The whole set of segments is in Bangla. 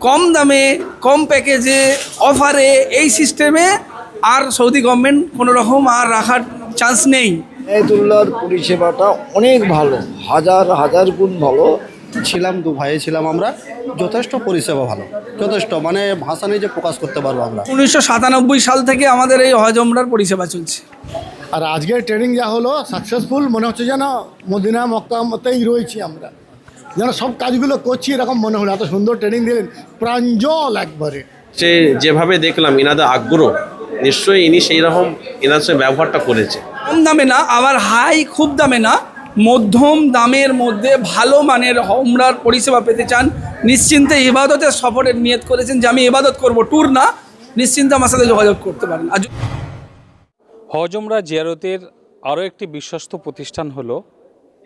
কম দামে কম প্যাকেজে অফারে এই সিস্টেমে আর সৌদি গভর্নমেন্ট কোনো রকম আর রাখার চান্স নেই। এনায়েতুল্লাহর পরিষেবাটা অনেক ভালো। হাজার হাজার গুণ ভালো। ছিলাম দু ভাইয়ে ছিলাম আমরা। যথেষ্ট পরিষেবা ভালো। যথেষ্ট। মানে ভাষা নিয়ে যে প্রকাশ করতে পারব আমরা। উনিশশো সাতানব্বই সাল থেকে আমাদের এই হজ ওমরার পরিষেবা চলছে। আর আজকের ট্রেনিং যা হলো সাকসেসফুল মনে হচ্ছে যেন মদিনা মক্কামতেই রয়েছি আমরা। যেন সব কাজগুলো করছি এরকম মনে হলো। এত সুন্দর ট্রেনিং দিলেন। প্রাঞ্জল একবারে। যে যেভাবে দেখলাম ইনাদের আগ্রহ নিশ্চয়ই ইনি সেই রকম এনার সঙ্গে ব্যবহারটা করেছে। কম দামে না আবার হাই খুব দামে না মধ্যম দামের মধ্যে ভালো মানের হোমরার পরিষেবা পেতে চান। নিশ্চিন্তে ইবাদতের সফরের নিয়ত করেছেন যে আমি ইবাদত করব ট্যুর না নিশ্চিন্তে আমার সাথে যোগাযোগ করতে পারেন। আর য- হজমরা জিয়ারতের আরও একটি বিশ্বস্ত প্রতিষ্ঠান হলো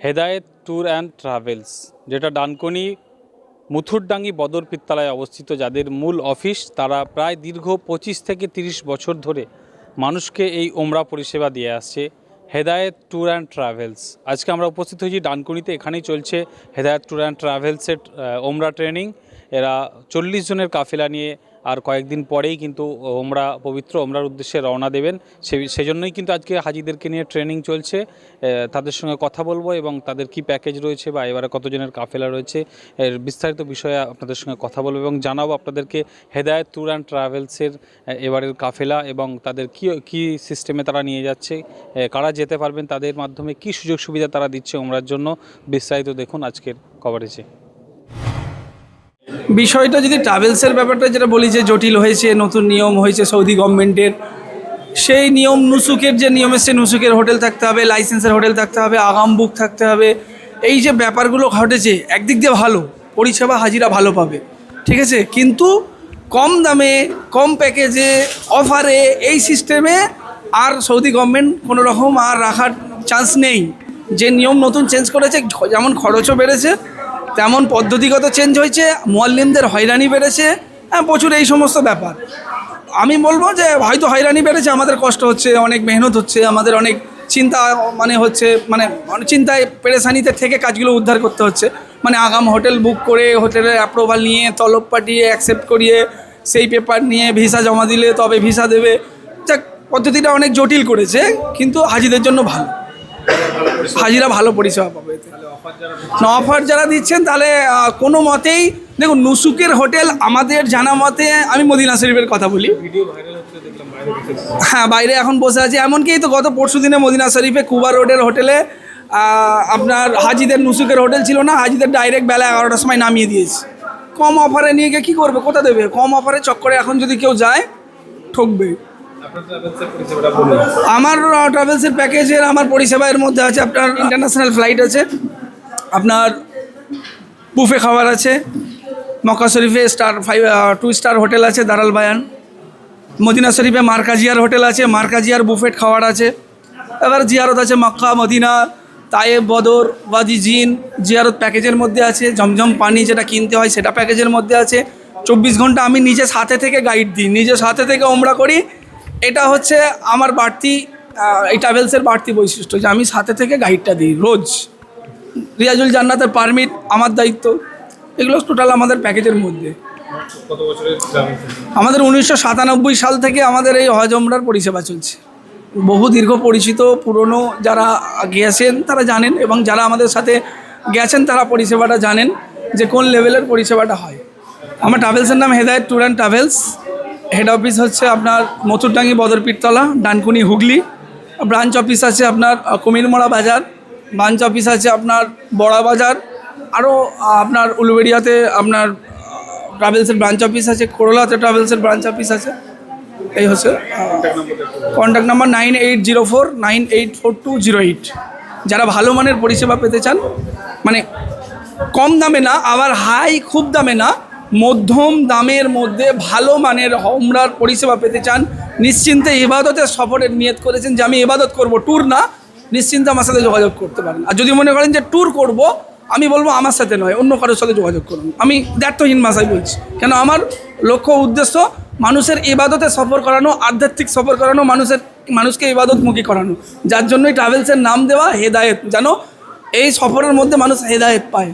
হেদায়েত ট্যুর অ্যান্ড ট্রাভেলস, যেটা ডানকনি, মুথুরডাঙ্গি বদর পিত্তালায় অবস্থিত, যাদের মূল অফিস, তারা প্রায় দীর্ঘ পঁচিশ থেকে তিরিশ বছর ধরে মানুষকে এই ওমরা পরিষেবা দিয়ে আসছে, হেদায়েত ট্যুর অ্যান্ড ট্রাভেলস। আজকে আমরা উপস্থিত হয়েছি ডানকুনিতে, এখানেই চলছে হেদায়েত ট্যুর অ্যান্ড ট্রাভেলসের ওমরা ট্রেনিং। এরা চল্লিশ জনের কাফেলা নিয়ে আর কয়েকদিন পরেই কিন্তু ওমরা পবিত্র ওমরার উদ্দেশ্যে রওনা দেবেন। সেজন্যই কিন্তু আজকে হাজিদেরকে নিয়ে ট্রেনিং চলছে। তাদের সঙ্গে কথা বলব এবং তাদের কি প্যাকেজ রয়েছে বা এবারে কতজনের কাফেলা রয়েছে, এর বিস্তারিত বিষয়ে আপনাদের সঙ্গে কথা বলব এবং জানাব আপনাদেরকে হেদায়ত ট্যুর অ্যান্ড ট্রাভেলসের এবারের কাফেলা এবং তাদের কি কি সিস্টেমে তারা নিয়ে যাচ্ছে কারা যেতে পারবেন, তাদের মাধ্যমে কি সুযোগ সুবিধা তারা দিচ্ছে ওমরার জন্য বিস্তারিত দেখুন আজকের কভারেজে বিষয়টা যদি ট্রাভেলসের ব্যাপারটা যেটা বলি যে জটিল হয়েছে, নতুন নিয়ম হয়েছে সৌদি গভর্নমেন্টের, সেই নিয়ম নুসুকের যে নিয়ম এসছে, নুসুকের হোটেল থাকতে হবে, লাইসেন্সের হোটেল থাকতে হবে, আগাম বুক থাকতে হবে, এই যে ব্যাপারগুলো ঘটেছে, একদিক দিয়ে ভালো, পরিষেবা হাজিরা ভালো পাবে, ঠিক আছে? কিন্তু কম দামে, কম প্যাকেজে, অফারে, এই সিস্টেমে আর সৌদি গভর্নমেন্ট কোনো রকম আর রাখার চান্স নেই। যে নিয়ম নতুন চেঞ্জ করেছে, যেমন খরচও বেড়েছে তেমন পদ্ধতিগত চেঞ্জ হয়েছে, মোয়াল্লিমদের হয়রানি বেড়েছে হ্যাঁ প্রচুর এই সমস্ত ব্যাপার। আমি বলব যে হয়তো হয়রানি বেড়েছে, আমাদের কষ্ট হচ্ছে, অনেক মেহনত হচ্ছে, আমাদের অনেক চিন্তা মানে হচ্ছে মানে চিন্তায় পেরেশানিতে থেকে কাজগুলো উদ্ধার করতে হচ্ছে। মানে আগাম হোটেল বুক করে, হোটেলের অ্যাপ্রুভাল নিয়ে, তলব পাঠিয়ে অ্যাকসেপ্ট করিয়ে, সেই পেপার নিয়ে ভিসা জমা দিলে তবে ভিসা দেবে। যাক, পদ্ধতিটা অনেক জটিল করেছে, কিন্তু হাজিদের জন্য ভালো। হাজিরা ভালো পরিষেবা পাবে না অফার যারা দিচ্ছেন, তাহলে কোনো মতেই, দেখুন, নুসুকের হোটেল আমাদের জানা মতে, আমি মদিনা শরীফের কথা বলি। হ্যাঁ বাইরে এখন বসে আছে। এমনকি তো গত পরশু দিনে মদিনা শরীফে কুবা রোডের হোটেলে আপনার হাজিদের নুসুকের হোটেল ছিল না, হাজিদের ডাইরেক্ট বেলা এগারোটার সময় নামিয়ে দিয়েছে। কম অফারে নিয়ে গিয়ে কী করবে? কোথা দেবে? কম অফারে চক্করে এখন যদি কেউ যায়, ঠকবে। আমার ট্রাভেলসের প্যাকেজের আমার পরিষেবার মধ্যে আছে, আপনার ইন্টারন্যাশনাল ফ্লাইট আছে, আপনার বুফে খাবার আছে, মক্কা শরীফে star five to star hotel আছে, দারাল বায়ান, মদিনা শরীফে মার্কাজিয়ার হোটেল আছে মার্কাজিয়ার বুফেট খাবার আছে, এবার জিয়ারত আছে Mecca, Medina, Taif, Badr, Wadi, Jinn, জিয়ারত প্যাকেজের মধ্যে আছে, জমজম পানি যেটা কিনতে হয় সেটা প্যাকেজের মধ্যে আছে, চব্বিশ ঘণ্টা আমি নিজে সাথে থেকে গাইড দিই, নিজে সাথে থেকে ওমরা করি এটা হচ্ছে আমার বাড়তি এই ট্রাভেলসের বাড়তি বৈশিষ্ট্য যে আমি সাথে থেকে গাইডটা দিই রোজ। রিয়াজুল জান্নাতের পারমিট আমার দায়িত্ব। এগুলো টোটাল আমাদের প্যাকেজের মধ্যে। আমাদের উনিশশো সাতানব্বই সাল থেকে আমাদের এই হজ ওমরার পরিষেবা চলছে। বহু দীর্ঘ পরিচিত পুরনো যারা গিয়েছেন তারা জানেন এবং যারা আমাদের সাথে গেছেন তারা পরিষেবাটা জানেন যে কোন লেভেলের পরিষেবাটা হয়। আমার ট্রাভেলসের নাম Hedayat tour and travels. Head office হচ্ছে আপনার মথুরডাঙ্গি বদরপীরতলা ডানকুনি হুগলি। ব্রাঞ্চ অফিস আছে আপনার কুমিরমোড়া বাজার। ব্রাঞ্চ অফিস আছে আপনার বড়া বাজার। আরও আপনার উলুবেড়িয়াতে আপনার ট্রাভেলসের ব্রাঞ্চ অফিস আছে, করলাতে ট্রাভেলসের ব্রাঞ্চ অফিস আছে। এই হচ্ছে contact number nine eight zero four nine eight four two zero eight যারা ভালো মানের পরিষেবা পেতে চান মানে কম দামে না, আবার হাই খুব দামে না মধ্যম দামের মধ্যে ভালো মানের হোমরার পরিষেবা পেতে চান। নিশ্চিন্তে ইবাদতের সফরের নিয়ত করেছেন যে আমি ইবাদত করব, ট্যুর না। নিশ্চিন্তে আমার সাথে যোগাযোগ করতে পারেন। আর যদি মনে করেন যে ট্যুর করব, আমি বলব আমার সাথে নয়, অন্য কারোর সাথে যোগাযোগ করুন। আমি দ্ব্যর্থহীন ভাষায় বলছি। কেন আমার লক্ষ্য উদ্দেশ্য মানুষের ইবাদতে সফর করানো, আধ্যাত্মিক সফর করানো, মানুষের, মানুষকে ইবাদতমুখী করানো। যার জন্যই ট্রাভেলসের নাম দেওয়া হেদায়েত। যেন এই সফরের মধ্যে মানুষ হেদায়েত পায়।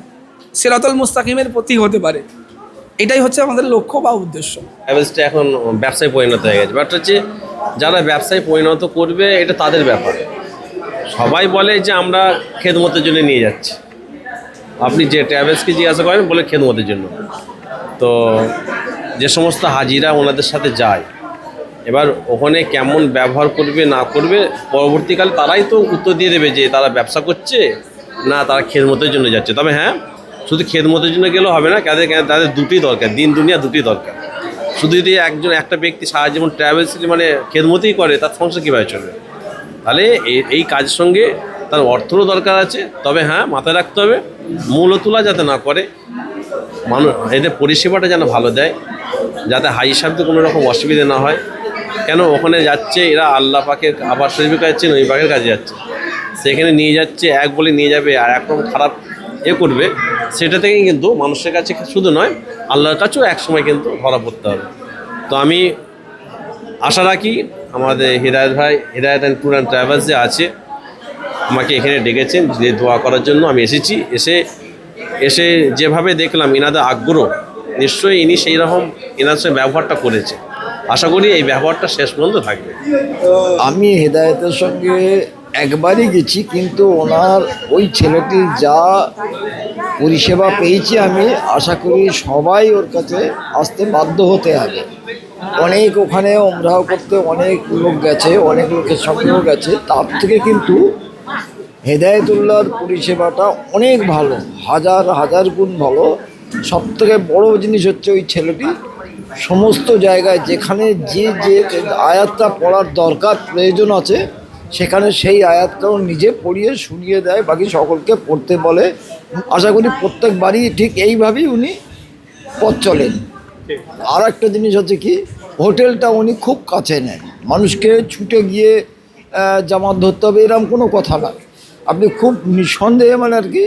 সিরাতুল মুস্তাকিমের প্রতীক হতে পারে। এটাই হচ্ছে আমাদের লক্ষ্য বা উদ্দেশ্য। ট্রাভেলসটা এখন ব্যবসায় পরিণত হয়ে গেছে। বাট হচ্ছে যারা ব্যবসায় পরিণত করবে, এটা তাদের ব্যাপার। সবাই বলে যে আমরা খেদমতের জন্য নিয়ে যাচ্ছি। আপনি যে ট্রাভেলসকে জিজ্ঞাসা করেন, বলে খেদমতের জন্য। তো যে সমস্ত হাজিরা ওনাদের সাথে যায়, এবার ওখানে কেমন ব্যবহার করবে, না করবে, পরবর্তীকালে তারাই তো উত্তর দিয়ে দেবে যে তারা ব্যবসা করছে, না তারা খেদমতের জন্য যাচ্ছে। তবে হ্যাঁ শুধু খেদমতের জন্য গেলেও হবে না তাদের তাদের দুটি দরকার, দিন দুনিয়া দুটি দরকার। শুধু যদি একজন একটা ব্যক্তি সারা জীবন ট্রাভেলস মানে খেদমতেই করে, তার সংসার কীভাবে চলবে? তাহলে এই কাজের সঙ্গে তার অর্থরও দরকার আছে, তবে হ্যাঁ মাথায় রাখতে হবে মূল্য তোলা যাতে না করে মানুষ এদের পরিষেবাটা যেন ভালো দেয়, যাতে হাই হিসাবে কোনো রকম অসুবিধা না হয়। কেন? ওখানে যাচ্ছে, এরা আল্লাহ পাকের আবার শরীফের কাছে যাচ্ছে নই পাকের কাছে যাচ্ছে। সেখানে নিয়ে যাচ্ছে, এক বলে নিয়ে যাবে, আর একরকম খারাপ এ করবে, সেটা থেকেই কিন্তু মানুষের কাছে শুধু নয়, আল্লাহর কাছেও এক সময় কিন্তু ধরা পড়তে হবে। তো আমি আশা রাখি আমাদের হৃদায়ত ভাই, হৃদায়ত অ্যান্ড ট্যুর অ্যান্ড ট্রাভেলস যে আছে, আমাকে এখানে ডেকেছেন, যে দোয়া করার জন্য আমি এসেছি। এসে এসে যেভাবে দেখলাম ইনাদের আগ্রহ, নিশ্চয়ই ইনি সেই রকম ইনার সঙ্গে ব্যবহারটা করেছে। আশা করি এই ব্যবহারটা শেষ পর্যন্ত থাকবে। আমি হেদায়েতের সঙ্গে একবারই গেছি, কিন্তু ওনার ওই ছেলেটি যা পরিষেবা পেয়েছি আমি, আশা করি সবাই ওর কাছে আসতে বাধ্য হতে হবে। অনেক ওখানে ওমরাও করতে অনেক লোক গেছে, অনেক লোকের সঙ্গেও গেছে। তার থেকে কিন্তু হেদায়তুল্লাহর পরিষেবাটা অনেক ভালো, হাজার হাজার গুণ ভালো। সব থেকে বড় জিনিস হচ্ছে ওই ছেলেটি সমস্ত জায়গায় যেখানে যে যে আয়াতটা পড়ার দরকার, প্রয়োজন আছে সেখানে সেই আয়াতটাও নিজে পড়িয়ে শুনিয়ে দেয়, বাকি সকলকে পড়তে বলে। আশা করি প্রত্যেকবারই ঠিক এইভাবেই উনি পথ চলেন। আর একটা জিনিস হচ্ছে কি, হোটেলটা উনি খুব কাছে নেন। মানুষকে ছুটে গিয়ে জামাত ধরতে হবে এরকম কোনো কথা না। আপনি খুব নিঃসন্দেহে মানে আর কি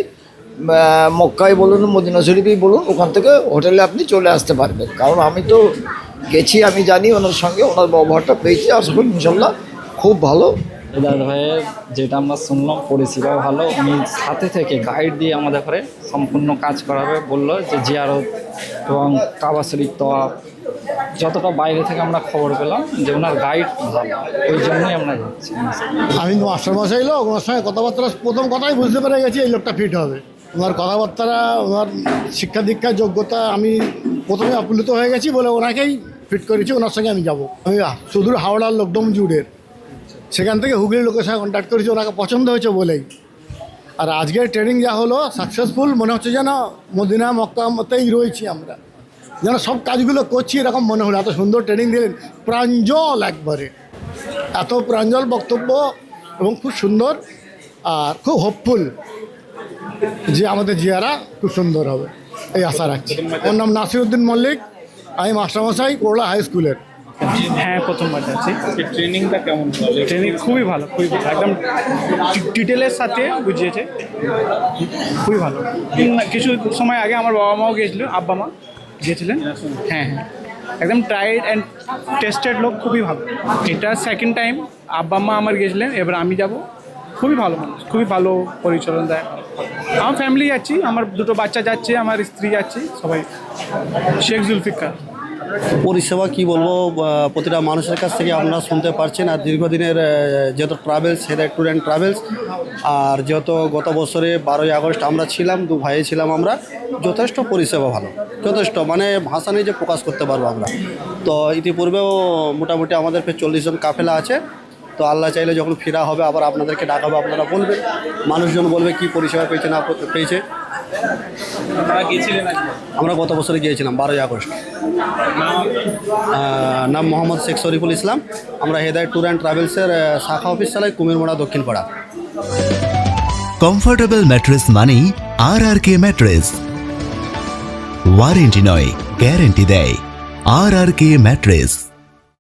মক্কায় বলুন, মদিনা শরীফেই বলুন, ওখান থেকে হোটেলে আপনি চলে আসতে পারবেন। কারণ আমি তো গেছি, আমি জানি ওনার সঙ্গে, ওনার ব্যবহারটা পেয়েছি, আশা করি ইনশাল্লাহ খুব ভালো দাদা ভাইয়ের যেটা আমরা শুনলাম পরিষেবা ভালো। উনি সাথে থেকে গাইড দিয়ে আমাদের ঘরে সম্পূর্ণ কাজ করাবে। বলল যে জিয়ারত এবং কাবা শরীফ তোয়াব যতটা বাইরে থেকে আমরা খবর পেলাম যে ওনার গাইড ভালো। ওই জন্যই আমরা যাচ্ছি। আমি মাস্টারমশাই লোক, ওনার সঙ্গে কথাবার্তা প্রথম কথাই বুঝতে পেরে গেছি, এই লোকটা ফিট হবে। ওনার কথাবার্তা ওনার শিক্ষা দীক্ষা, যোগ্যতা, আমি প্রথমে আপ্লুত হয়ে গেছি বলে ওনাকেই ফিট করেছি, ওনার সঙ্গে আমি যাব। আমি সুদূর হাওড়ার লোক ডোমজুড়ের সেখান থেকে হুগলির লোকের সঙ্গে কন্ট্যাক্ট করেছি, ওনাকে পছন্দ হয়েছে বলেই। আর আজকের ট্রেনিং যা হলো সাকসেসফুল মনে হচ্ছে যেন মদিনা মক্কামতেই রয়েছি আমরা। যেন সব কাজগুলো করছি এরকম মনে হলো, এত সুন্দর ট্রেনিং দিলেন। প্রাঞ্জল একবারে। এত প্রাঞ্জল বক্তব্য এবং খুব সুন্দর আর খুব হোপফুল যে আমাদের জিয়ারা খুব সুন্দর হবে। এই আশা রাখছি। ওর নাম নাসিরুদ্দিন মল্লিক, আমি মাস্টারমশাই, করলা হাই স্কুলের। হ্যাঁ প্রথমবার যাচ্ছি। ট্রেনিংটা কেমন ট্রেনিং খুবই ভালো খুবই ভালো। একদম ডিটেলের সাথে বুঝিয়েছে। খুবই ভালো। কিছু সময় আগে আমার বাবা মাও গিয়েছিল আব্বা মা গিয়েছিলেন। হ্যাঁ হ্যাঁ। একদম ট্রাইড অ্যান্ড টেস্টেড লোক খুবই ভালো। এটা সেকেন্ড টাইম আব্বা মা আমার গিয়েছিলেন এবার আমি যাব। খুবই ভালো মানুষ খুবই ভালো পরিচালন দেয়। আমার ফ্যামিলি যাচ্ছি আমার দুটো বাচ্চা যাচ্ছে আমার স্ত্রী যাচ্ছে সবাই। শেখ জুলফিকার। পরিষেবা কি বলব প্রতিটা মানুষের কাছ থেকে আপনারা শুনতে পারছেন। আর দীর্ঘদিনের যেহেতু ট্রাভেলস সেটা ট্যুর অ্যান্ড ট্রাভেলস আর যেহেতু গত বছরে বারোই আগস্ট আমরা ছিলাম, দু ভাইয়ে ছিলাম আমরা, যথেষ্ট পরিষেবা ভালো। যথেষ্ট মানে ভাষা নিয়ে যে প্রকাশ করতে পারব আমরা। তো ইতিপূর্বেও মোটামুটি আমাদের চল্লিশ জন কাফেলা আছে। তো আল্লাহ চাইলে যখন ফেরা হবে, আবার আপনাদেরকে ডাকাবো, আপনারা বলবেন। মানুষজন বলবে কি পরিষেবা পেয়েছে, না পেয়েছে। আমরা গত বছরে গিয়েছিলাম বারোই আগস্ট। আহ, নাম মোহাম্মদ শেখ শরীফুল ইসলাম। আমরা হেদায় ট্যুর অ্যান্ড ট্রাভেলসের শাখা অফিস চালাই কুমিরমোড়া দক্ষিণপাড়া। কমফোর্টেবল ম্যাট্রেস মানেই R R K mattress warranty নয় গ্যারেন্টি দেয়। R R K mattress